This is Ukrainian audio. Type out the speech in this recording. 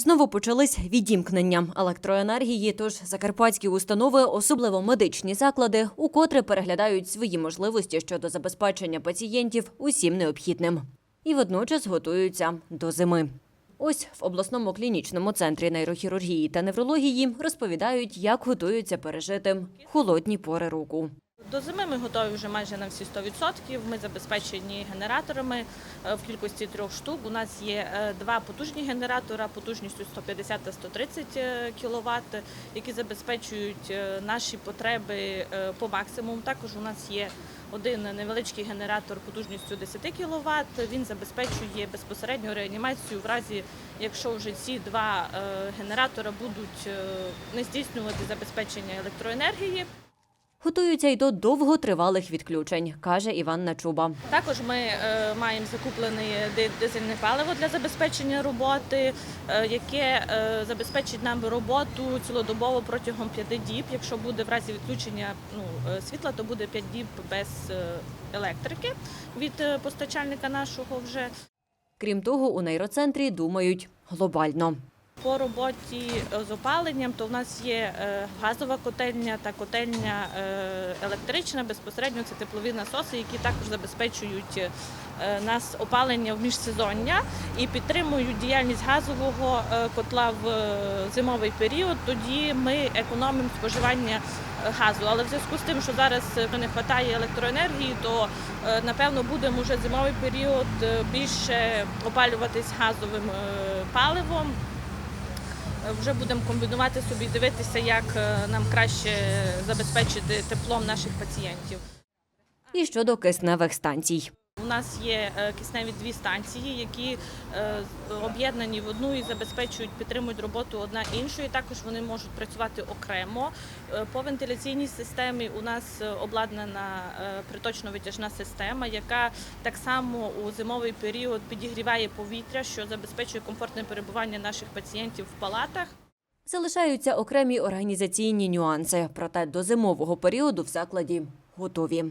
Знову почались відімкнення електроенергії. Тож закарпатські установи, особливо медичні заклади, укотре переглядають свої можливості щодо забезпечення пацієнтів усім необхідним і водночас готуються до зими. Ось в обласному клінічному центрі нейрохірургії та неврології розповідають, як готуються пережити холодні пори року. До зими ми готові вже майже на всі 100%. Ми забезпечені генераторами е, в кількості трьох штук. У нас є е, два потужні генератора потужністю 150 та 130 кВт, які забезпечують е, наші потреби е, по максимуму. Також у нас є один невеличкий генератор потужністю 10 кВт. Він забезпечує безпосередню реанімацію в разі, якщо вже ці два е, генератора будуть е, не здійснювати забезпечення електроенергії. Готуються й до довготривалих відключень, каже Іванна Чуба. Також ми е, маємо закуплене дизельне паливо для забезпечення роботи, е, яке е, забезпечить нам роботу цілодобово протягом п'яти діб. Якщо буде в разі відключення ну, світла, то буде п'ять діб без електрики від постачальника нашого вже. Крім того, у нейроцентрі думають глобально. По роботі е, з опаленням, то в нас є е, газова котельня та котельня е, електрична. Безпосередньо це теплові насоси, які також забезпечують нас опалення в міжсезоння і підтримують діяльність газового котла в зимовий період. Тоді ми економимо споживання газу. Але в зв'язку з тим, що зараз не вистачає електроенергії, то напевно будемо вже зимовий період більше опалюватись газовим паливом. Вже будемо комбінувати собі, дивитися, як е, нам краще забезпечити теплом наших пацієнтів. І щодо кисневих станцій. У нас є е, кисневі дві станції, які е, об'єднані в одну і забезпечують, підтримують роботу одна іншої. Також вони можуть працювати окремо. Е, По вентиляційній системі у нас обладнана приточно-витяжна система, яка так само у зимовий період підігріває повітря, що забезпечує комфортне перебування наших пацієнтів в палатах. Залишаються окремі організаційні нюанси, проте до зимового періоду в закладі готові.